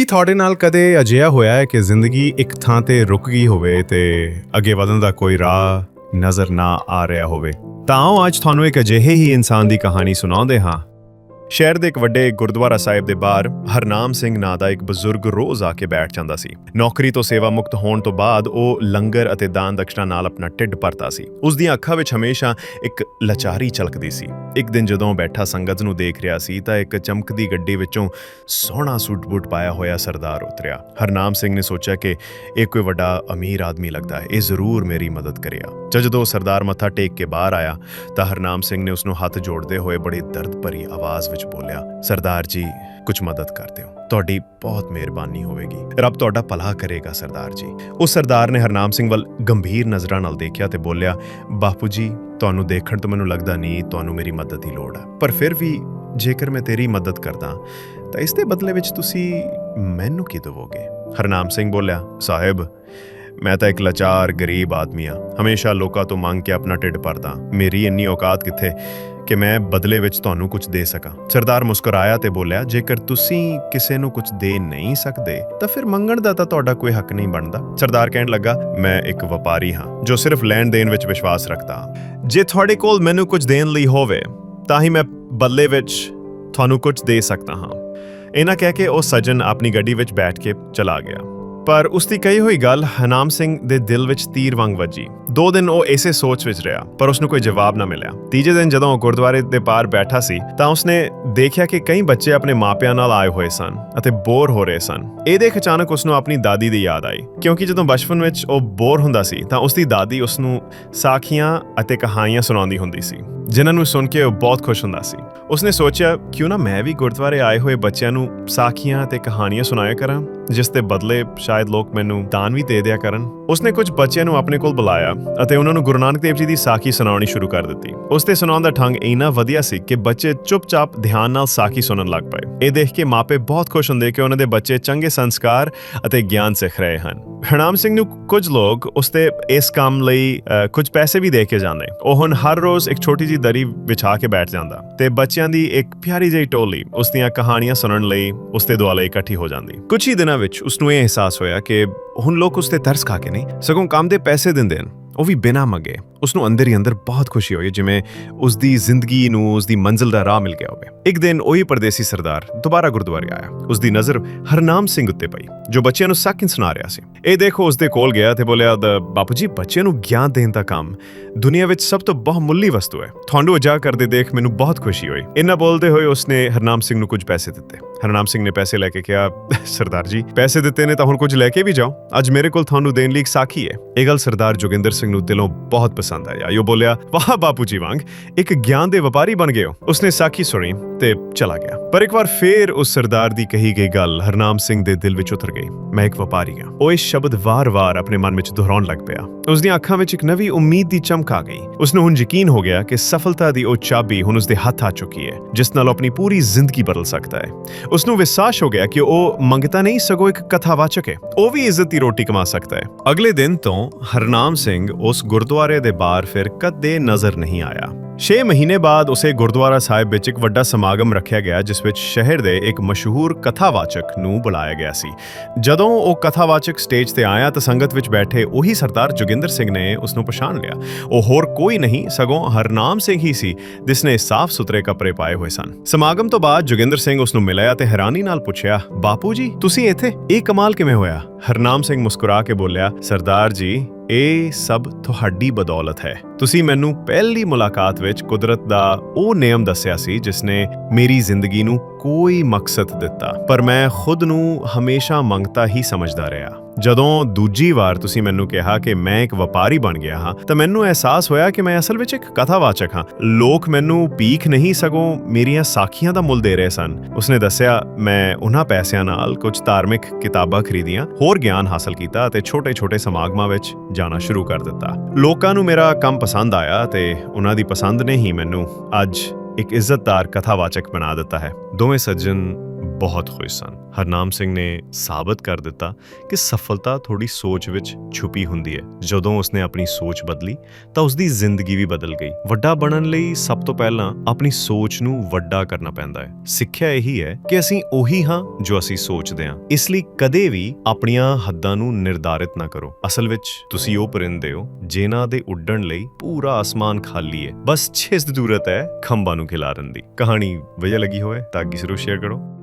ਕੀ ਤੁਹਾਡੇ ਨਾਲ ਕਦੇ ਅਜਿਹਾ ਹੋਇਆ ਹੈ ਕਿ ਜ਼ਿੰਦਗੀ ਇੱਕ ਥਾਂ ਤੇ ਰੁਕ ਗਈ ਹੋਵੇ ਤੇ ਅੱਗੇ ਵਧਣ ਦਾ ਕੋਈ ਰਾਹ ਨਜ਼ਰ ਨਾ ਆ ਰਿਹਾ ਹੋਵੇ? ਤਾਂ ਆਓ, ਅੱਜ ਤੁਹਾਨੂੰ ਇੱਕ ਅਜਿਹੇ ਹੀ ਇਨਸਾਨ ਦੀ ਕਹਾਣੀ ਸੁਣਾਉਂਦੇ ਹਾਂ। ਸ਼ਹਿਰ ਦੇ ਇੱਕ ਵੱਡੇ ਗੁਰਦੁਆਰਾ ਸਾਹਿਬ ਦੇ ਬਾਹਰ ਹਰਨਾਮ ਸਿੰਘ ਨਾਂ ਦਾ ਇੱਕ ਬਜ਼ੁਰਗ ਰੋਜ਼ ਆ ਕੇ ਬੈਠ ਜਾਂਦਾ ਸੀ। ਨੌਕਰੀ ਤੋਂ ਸੇਵਾ ਮੁਕਤ ਹੋਣ ਤੋਂ ਬਾਅਦ ਉਹ ਲੰਗਰ ਅਤੇ ਦਾਨ ਦਕਸ਼ਨਾ ਨਾਲ ਆਪਣਾ ਢਿੱਡ ਭਰਦਾ ਸੀ। ਉਸ ਦੀਆਂ ਅੱਖਾਂ ਵਿੱਚ ਹਮੇਸ਼ਾ ਇੱਕ ਲਚਾਰੀ ਝਲਕਦੀ ਸੀ। ਇੱਕ ਦਿਨ ਜਦੋਂ ਬੈਠਾ ਸੰਗਤ ਨੂੰ ਦੇਖ ਰਿਹਾ ਸੀ ਤਾਂ ਇੱਕ ਚਮਕਦੀ ਗੱਡੀ ਵਿੱਚੋਂ ਸੋਹਣਾ ਸੂਟ ਬੂਟ ਪਾਇਆ ਹੋਇਆ ਸਰਦਾਰ ਉਤਰਿਆ। ਹਰਨਾਮ ਸਿੰਘ ਨੇ ਸੋਚਿਆ ਕਿ ਇਹ ਕੋਈ ਵੱਡਾ ਅਮੀਰ ਆਦਮੀ ਲੱਗਦਾ ਹੈ। ਇਹ ਜ਼ਰੂਰ ਮੇਰੀ ਮਦਦ ਕਰੇਗਾ ਜਦ ਜਦੋਂ ਸਰਦਾਰ ਮੱਥਾ ਟੇਕ ਕੇ ਬਾਹਰ ਆਇਆ ਤਾਂ ਹਰਨਾਮ ਸਿੰਘ ਨੇ ਉਸ ਨੂੰ ਹੱਥ ਜੋੜਦੇ ਹੋਏ ਬੜੀ ਦਰਦ ਭਰੀ ਆਵਾਜ਼ ਵਿੱਚ ਬੋਲਿਆ, ਸਰਦਾਰ ਜੀ, ਕੁਝ ਮਦਦ ਕਰ ਦਿਓ। ਤੁਹਾਡੀ ਬਹੁਤ ਮਿਹਰਬਾਨੀ ਹੋਵੇਗੀ। ਰੱਬ ਤੁਹਾਡਾ ਭਲਾ ਕਰੇਗਾ, ਸਰਦਾਰ ਜੀ। ਉਸ ਸਰਦਾਰ ਨੇ ਹਰਨਾਮ ਸਿੰਘ ਵੱਲ ਗੰਭੀਰ ਨਜ਼ਰਾਂ ਨਾਲ ਦੇਖਿਆ ਤੇ ਬੋਲਿਆ, ਬਾਪੂ ਜੀ, ਤੁਹਾਨੂੰ ਦੇਖਣ ਤੋਂ ਮੈਨੂੰ ਲੱਗਦਾ ਨਹੀਂ ਤੁਹਾਨੂੰ ਮੇਰੀ ਮਦਦ ਦੀ ਲੋੜ ਹੈ ਪਰ ਫਿਰ ਵੀ ਜੇਕਰ ਮੈਂ ਤੇਰੀ ਮਦਦ ਕਰਦਾ, ਤਾਂ ਇਸ ਦੇ ਬਦਲੇ ਵਿੱਚ ਤੁਸੀਂ ਮੈਨੂੰ ਕੀ ਦੇਵੋਗੇ? ਹਰਨਾਮ ਸਿੰਘ ਬੋਲਿਆ, ਸਾਹਿਬ ਮੈਂ ਤਾਂ ਇੱਕ ਲਾਚਾਰ ਗਰੀਬ ਆਦਮੀ ਆ ਹਮੇਸ਼ਾ ਲੋਕਾਂ ਤੋਂ ਮੰਗ ਕੇ ਆਪਣਾ ਢਿੱਡ ਭਰਦਾ ਮੇਰੀ ਇੰਨੀ ਔਕਾਤ ਕਿੱਥੇ ਕਿ ਮੈਂ ਬਦਲੇ ਵਿੱਚ ਤੁਹਾਨੂੰ ਕੁਝ ਦੇ ਸਕਾਂ। ਸਰਦਾਰ ਮੁਸਕਰਾਇਆ ਤੇ ਬੋਲਿਆ, ਜੇਕਰ ਤੁਸੀਂ ਕਿਸੇ ਨੂੰ ਕੁਝ ਦੇ ਨਹੀਂ ਸਕਦੇ, ਤਾਂ ਫਿਰ ਮੰਗਣ ਦਾ ਤਾਂ ਤੁਹਾਡਾ ਕੋਈ ਹੱਕ ਨਹੀਂ ਬਣਦਾ। ਸਰਦਾਰ ਕਹਿਣ ਲੱਗਾ, ਮੈਂ ਇੱਕ ਵਪਾਰੀ ਹਾਂ, ਜੋ ਸਿਰਫ ਲੈਣ ਦੇਣ ਵਿੱਚ ਵਿਸ਼ਵਾਸ ਰੱਖਦਾ ਜੇ ਤੁਹਾਡੇ ਕੋਲ ਮੈਨੂੰ ਕੁਝ ਦੇਣ ਲਈ ਹੋਵੇ, ਤਾਂ ਹੀ ਮੈਂ ਬਦਲੇ ਵਿੱਚ ਤੁਹਾਨੂੰ ਕੁਝ ਦੇ ਸਕਦਾ ਹਾਂ। ਇਹਨਾਂ ਕਹਿ ਕੇ ਉਹ ਸੱਜਣ ਆਪਣੀ ਗੱਡੀ ਵਿੱਚ ਬੈਠ ਕੇ ਚਲਾ ਗਿਆ। ਪਰ ਉਸ ਦੀ ਕਹੀ ਹੋਈ ਗੱਲ ਹਨਾਮ ਸਿੰਘ ਦੇ ਦਿਲ ਵਿੱਚ ਤੀਰ ਵਾਂਗ ਵੱਜੀ। ਦੋ ਦਿਨ ਉਹ ਇਸੇ ਸੋਚ ਵਿੱਚ ਰਿਹਾ, ਪਰ ਉਸ ਨੂੰ ਕੋਈ ਜਵਾਬ ਨਾ ਮਿਲਿਆ। ਤੀਜੇ ਦਿਨ ਜਦੋਂ ਉਹ ਗੁਰਦੁਆਰੇ ਦੇ ਪਾਰ ਬੈਠਾ ਸੀ, ਤਾਂ ਉਸਨੇ ਦੇਖਿਆ ਕਿ ਕਈ ਬੱਚੇ ਆਪਣੇ ਮਾਪਿਆਂ ਨਾਲ ਆਏ ਹੋਏ ਸਨ ਅਤੇ ਬੋਰ ਹੋ ਰਹੇ ਸਨ। ਇਹ ਦੇਖ ਅਚਾਨਕ ਉਸ ਨੂੰ ਆਪਣੀ ਦਾਦੀ ਦੀ ਯਾਦ ਆਈ, ਕਿਉਂਕਿ ਜਦੋਂ ਬਚਪਨ ਵਿੱਚ ਉਹ ਬੋਰ ਹੁੰਦਾ ਸੀ, ਤਾਂ ਉਸ ਦੀ ਦਾਦੀ ਉਸ ਨੂੰ ਸਾਖੀਆਂ ਅਤੇ ਕਹਾਣੀਆਂ ਸੁਣਾਉਂਦੀ ਹੁੰਦੀ ਸੀ, ਜਿਨ੍ਹਾਂ ਨੂੰ ਸੁਣ ਕੇ ਉਹ ਬਹੁਤ ਖੁਸ਼ ਹੁੰਦਾ ਸੀ। ਉਸਨੇ ਸੋਚਿਆ, ਕਿਉਂ ਨਾ ਮੈਂ ਵੀ ਗੁਰਦੁਆਰੇ ਆਏ ਹੋਏ ਬੱਚਿਆਂ ਨੂੰ ਸਾਖੀਆਂ ਤੇ ਕਹਾਣੀਆਂ ਸੁਣਾਇਆ ਕਰਾਂ, ਜਿਸ ਦੇ ਬਦਲੇ ਸ਼ਾਇਦ ਲੋਕ ਮੈਨੂੰ ਦਾਨ ਵੀ ਦੇ ਦਿਆ ਕਰਨ। ਉਸਨੇ ਕੁਝ ਬੱਚਿਆਂ ਨੂੰ ਆਪਣੇ ਕੋਲ ਬੁਲਾਇਆ ਅਤੇ ਉਹਨਾਂ ਨੂੰ ਗੁਰੂ ਨਾਨਕ ਦੇਵ ਜੀ ਦੀ ਸਾਖੀ ਸੁਣਾਉਣੀ ਸ਼ੁਰੂ ਕਰ ਦਿੱਤੀ। ਉਸ 'ਤੇ ਸੁਣਾਉਣ ਦਾ ਢੰਗ ਇੰਨਾ ਵਧੀਆ ਸੀ ਕਿ ਬੱਚੇ ਚੁੱਪਚਾਪ ਧਿਆਨ ਨਾਲ ਸਾਖੀ ਸੁਣਨ ਲੱਗ ਪਏ। ਇਹ ਦੇਖ ਕੇ ਮਾਪੇ ਬਹੁਤ ਖੁਸ਼ ਹੁੰਦੇ ਕਿ ਉਹਨਾਂ ਦੇ ਬੱਚੇ ਚੰਗੇ ਸੰਸਕਾਰ ਅਤੇ ਗਿਆਨ ਸਿੱਖ ਰਹੇ ਹਨ। ਹਰਨਾਮ ਸਿੰਘ ਨੂੰ ਕੁਝ ਲੋਕ ਉਸਤੇ ਇਸ ਕੰਮ ਲਈ ਅ, ਕੁਝ ਪੈਸੇ ਵੀ ਦੇ ਕੇ ਜਾਂਦੇ। ਉਹ ਹੁਣ ਹਰ ਰੋਜ਼ ਇੱਕ ਛੋਟੀ ਜਿਹੀ ਦਰੀ ਵਿਛਾ ਕੇ ਬੈਠ ਜਾਂਦਾ ਤੇ ਬੱਚਿਆਂ ਦੀ ਇੱਕ ਪਿਆਰੀ ਜਿਹੀ ਟੋਲੀ ਉਸ ਦੀਆਂ ਕਹਾਣੀਆਂ ਸੁਣਨ ਲਈ ਉਸਦੇ ਦੁਆਲੇ ਇਕੱਠੀ ਹੋ ਜਾਂਦੀ। ਕੁਝ ਹੀ ਦਿਨਾਂ ਵਿੱਚ ਉਸ ਨੂੰ ਇਹ ਅਹਿਸਾਸ ਹੋਇਆ ਕਿ ਹੁਣ ਲੋਕ ਉਸ ਤੇ ਤਰਸ ਖਾ ਕੇ ਨਹੀਂ ਸਗੋਂ ਕੰਮ ਦੇ ਪੈਸੇ ਦਿੰਦੇ ਹਨ। ਉਹ ਵੀ ਬਿਨਾਂ ਮੰਗੇ ਉਸ ਨੂੰ ਅੰਦਰ ਹੀ ਅੰਦਰ ਬਹੁਤ ਖੁਸ਼ੀ ਹੋਈ ਜਿਵੇਂ ਉਸ ਦੀ ਜ਼ਿੰਦਗੀ ਨੂੰ ਉਸ ਦੀ ਮੰਜ਼ਿਲ ਦਾ ਰਾਹ ਮਿਲ ਗਿਆ ਹੋਵੇ। ਇੱਕ ਦਿਨ ਉਹੀ ਪਰਦੇਸੀ ਸਰਦਾਰ ਦੁਬਾਰਾ ਗੁਰਦੁਆਰੇ ਆਇਆ। ਉਸ ਦੀ ਨਜ਼ਰ ਹਰਨਾਮ ਸਿੰਘ ਉੱਤੇ ਪਈ ਜੋ ਬੱਚਿਆਂ ਨੂੰ ਸਾਖੀ ਸੁਣਾ ਰਿਹਾ ਸੀ। ਇਹ ਦੇਖੋ ਉਸ ਦੇ ਕੋਲ ਗਿਆ ਤੇ ਬੋਲਿਆ ਬਾਪੂ ਜੀ ਬੱਚਿਆਂ ਨੂੰ ਗਿਆਨ ਦੇਣ ਦਾ ਕੰਮ ਦੁਨੀਆ ਵਿੱਚ ਸਭ ਤੋਂ ਬਹੁਮੁੱਲੀ ਵਸਤੂ ਹੈ। ਤੁਹਾਨੂੰ ਅਜਾ ਕਰਦੇ ਦੇਖ ਮੈਨੂੰ ਬਹੁਤ ਖੁਸ਼ੀ ਹੋਈ। ਇੰਨਾ ਬੋਲਦੇ ਹੋਏ ਉਸਨੇ ਹਰਨਾਮ ਸਿੰਘ ਨੂੰ ਕੁਝ ਪੈਸੇ ਦਿੱਤੇ। ਹਰਨਾਮ ਸਿੰਘ ਨੇ ਪੈਸੇ ਲੈ ਕੇ ਕਿਹਾ, ਸਰਦਾਰ ਜੀ, ਪੈਸੇ ਦਿੱਤੇ ਨੇ ਤਾਂ ਹੁਣ ਕੁਝ ਲੈ ਕੇ ਵੀ ਜਾਓ। ਅੱਜ ਮੇਰੇ ਕੋਲ ਤੁਹਾਨੂੰ ਦੇਣ ਲਈ ਇੱਕ ਸਾਖੀ ਹੈ। ਇਹ ਗੱਲ ਸਰਦਾਰ ਜੋਗਿੰਦਰ ਸਿੰਘ ਨੂੰ ਦਿਲੋਂ ਬਹੁਤ ਪਸੰਦ ਆਇਆ ਉਹ ਬੋਲਿਆ, ਵਾਹ ਬਾਪੂ ਜੀ ਵਾਂਗ, ਇੱਕ ਗਿਆਨ ਦੇ ਵਪਾਰੀ ਬਣ ਗਏ ਹੋ। ਉਸਨੇ ਸਾਖੀ ਸੁਣੀ ਤੇ ਚਲਾ ਗਿਆ। ਪਰ ਇੱਕ ਵਾਰ ਫੇਰ ਉਸ ਸਰਦਾਰ ਦੀ ਕਹੀ ਗਈ ਗੱਲ ਹਰਨਾਮ ਸਿੰਘ ਦੇ ਦਿਲ ਵਿੱਚ ਉਤਰ ਗਈ। ਮੈਂ ਇੱਕ ਵਪਾਰੀ ਹਾਂ। ਉਹ ਇਸ ਸ਼ਬਦ ਵਾਰ-ਵਾਰ ਆਪਣੇ ਮਨ ਵਿੱਚ ਦੁਹਰਾਉਣ ਲੱਗ ਪਿਆ। ਉਸ ਦੀਆਂ ਅੱਖਾਂ ਵਿੱਚ ਇੱਕ ਨਵੀਂ ਉਮੀਦ ਦੀ ਚਮਕ ਆ ਗਈ। ਉਸ ਨੂੰ ਹੁਣ ਯਕੀਨ ਹੋ ਗਿਆ ਕਿ ਸਫਲਤਾ ਦੀ ਉਹ ਚਾਬੀ ਹੁਣ ਉਸ ਦੇ ਹੱਥ ਆ ਚੁੱਕੀ ਹੈ, ਜਿਸ ਨਾਲ ਉਹ ਆਪਣੀ ਪੂਰੀ ਜ਼ਿੰਦਗੀ ਬਦਲ ਸਕਦਾ ਹੈ। ਉਸ ਨੂੰ ਵਿਸ਼ਵਾਸ ਹੋ ਗਿਆ ਕਿ ਉਹ ਮੰਗਤਾ ਨਹੀਂ, ਸਗੋਂ ਇੱਕ ਕਥਾਵਾਚਕ ਹੈ। ਉਹ ਵੀ ਇੱਜ਼ਤ ਦੀ ਰੋਟੀ ਕਮਾ ਸਕਦਾ ਹੈ। ਅਗਲੇ ਦਿਨ ਤੋਂ ਹਰਨਾਮ ਸਿੰਘ ਉਸ ਗੁਰਦੁਆਰੇ ਦੇ ਬਾਹਰ ਫਿਰ ਕਦੇ ਨਜ਼ਰ ਨਹੀਂ ਆਇਆ। 6 ਮਹੀਨੇ ਬਾਅਦ ਉਸੇ ਗੁਰਦੁਆਰਾ ਸਾਹਿਬ ਵਿੱਚ ਇੱਕ ਵੱਡਾ ਸਮਾਗਮ ਰੱਖਿਆ ਗਿਆ, ਜਿਸ ਵਿੱਚ ਸ਼ਹਿਰ ਦੇ ਇੱਕ ਮਸ਼ਹੂਰ ਕਥਾਵਾਚਕ ਨੂੰ ਬੁਲਾਇਆ ਗਿਆ ਸੀ। ਜਦੋਂ ਉਹ ਕਥਾਵਾਚਕ ਸਟੇਜ ਤੇ ਆਇਆ ਤਾਂ ਸੰਗਤ ਵਿੱਚ ਬੈਠੇ ਉਹੀ ਸਰਦਾਰ ਜੋਗਿੰਦਰ ਸਿੰਘ ਨੇ ਉਸ ਨੂੰ ਪਛਾਣ ਲਿਆ। ਉਹ ਹੋਰ ਕੋਈ ਨਹੀਂ, ਸਗੋਂ ਹਰਨਾਮ ਸਿੰਘ ਹੀ ਸੀ, ਜਿਸ ਨੇ ਸਾਫ਼ ਸੁਥਰੇ ਕੱਪੜੇ ਪਾਏ ਹੋਏ ਸਨ। ਸਮਾਗਮ ਤੋਂ ਬਾਅਦ ਜੋਗਿੰਦਰ ਸਿੰਘ ਉਸ ਨੂੰ ਮਿਲਿਆ ਤੇ ਹੈਰਾਨੀ ਨਾਲ ਪੁੱਛਿਆ, ਬਾਪੂ ਜੀ, ਤੁਸੀਂ ਇੱਥੇ? ਇਹ ਕਮਾਲ ਕਿਵੇਂ ਹੋਇਆ? ਹਰਨਾਮ ਸਿੰਘ ਮੁਸਕਰਾ ਕੇ ਬੋਲਿਆ, ਸਰਦਾਰ ਜੀ, ਇਹ ਸਭ ਤੁਹਾਡੀ ਬਦੌਲਤ ਹੈ। ਤੁਸੀਂ ਮੈਨੂੰ ਪਹਿਲੀ ਮੁਲਾਕਾਤ ਵਿੱਚ ਕੁਦਰਤ ਦਾ ਉਹ ਨਿਯਮ ਦੱਸਿਆ ਸੀ ਜਿਸ ਨੇ ਮੇਰੀ ਜ਼ਿੰਦਗੀ ਨੂੰ ਕੋਈ ਮਕਸਦ ਦਿੱਤਾ, ਪਰ ਮੈਂ ਖੁਦ ਨੂੰ ਹਮੇਸ਼ਾ ਮੰਗਤਾ ਹੀ ਸਮਝਦਾ ਰਿਹਾ। ਜਦੋਂ ਦੂਜੀ ਵਾਰ ਤੁਸੀਂ ਮੈਨੂੰ ਕਿਹਾ ਕਿ ਮੈਂ ਇੱਕ ਵਪਾਰੀ ਬਣ ਗਿਆ ਹਾਂ, ਤਾਂ ਮੈਨੂੰ ਅਹਿਸਾਸ ਹੋਇਆ ਕਿ ਮੈਂ ਅਸਲ ਵਿੱਚ ਇੱਕ ਕਥਾਵਾਚਕ ਹਾਂ। ਲੋਕ ਮੈਨੂੰ ਪੀਖ ਨਹੀਂ ਸਗੋਂ ਮੇਰੀਆਂ ਸਾਖੀਆਂ ਦਾ ਮੁੱਲ ਦੇ ਰਹੇ ਸਨ। ਉਸਨੇ ਦੱਸਿਆ, ਮੈਂ ਉਹਨਾਂ ਪੈਸਿਆਂ ਨਾਲ ਕੁਝ ਧਾਰਮਿਕ ਕਿਤਾਬਾਂ ਖਰੀਦੀਆਂ, ਹੋਰ ਗਿਆਨ ਹਾਸਲ ਕੀਤਾ ਅਤੇ ਛੋਟੇ-ਛੋਟੇ ਸਮਾਗਮਾਂ ਵਿੱਚ ਜਾਣਾ ਸ਼ੁਰੂ ਕਰ ਦਿੱਤਾ। ਲੋਕਾਂ ਨੂੰ ਮੇਰਾ ਕੰਮ ਪਸੰਦ ਆਇਆ ਤੇ ਉਹਨਾਂ ਦੀ ਪਸੰਦ ਨੇ ਹੀ ਮੈਨੂੰ ਅੱਜ ਇੱਕ ਇੱਜ਼ਤਦਾਰ ਕਥਾਵਾਚਕ ਬਣਾ ਦਿੱਤਾ ਹੈ। ਦੋਵੇਂ ਸੱਜਣ ਬਹੁਤ ਖੁਸ਼ ਸਨ। ਹਰਨਾਮ ਸਿੰਘ ਨੇ ਸਾਬਤ ਕਰ ਦਿੱਤਾ ਕਿ ਸਫਲਤਾ ਥੋੜੀ ਸੋਚ ਵਿੱਚ ਛੁਪੀ ਹੁੰਦੀ ਹੈ। ਜਦੋਂ ਉਸਨੇ ਆਪਣੀ ਸੋਚ ਬਦਲੀ, ਤਾਂ ਉਸਦੀ ਜ਼ਿੰਦਗੀ ਵੀ ਬਦਲ ਗਈ। ਵੱਡਾ ਬਣਨ ਲਈ ਸਭ ਤੋਂ ਪਹਿਲਾਂ ਆਪਣੀ ਸੋਚ ਨੂੰ ਵੱਡਾ ਕਰਨਾ ਪੈਂਦਾ ਹੈ। ਸਿੱਖਿਆ ਇਹੀ ਹੈ ਕਿ ਅਸੀਂ ਉਹੀ ਹਾਂ ਜੋ ਅਸੀਂ ਸੋਚਦੇ ਹਾਂ। ਇਸ ਲਈ ਕਦੇ ਵੀ ਆਪਣੀਆਂ ਹੱਦਾਂ ਨੂੰ ਨਿਰਧਾਰਿਤ ਨਾ ਕਰੋ। ਅਸਲ ਵਿੱਚ ਤੁਸੀਂ ਉਹ ਪਰਿੰਦੇ ਹੋ ਜਿਨ੍ਹਾਂ ਦੇ ਉੱਡਣ ਲਈ ਪੂਰਾ ਆਸਮਾਨ ਖਾਲੀ ਹੈ। ਬਸ ਛਿਸ ਜ਼ਰੂਰਤ ਹੈ ਖੰਭਾਂ ਨੂੰ ਖਿਲਾਰਨ ਦੀ। ਕਹਾਣੀ ਵਧੀਆ ਲੱਗੀ ਹੋਵੇ ਤਾਂ ਕਿਸੇ ਨੂੰ ਸ਼ੇਅਰ ਕਰੋ।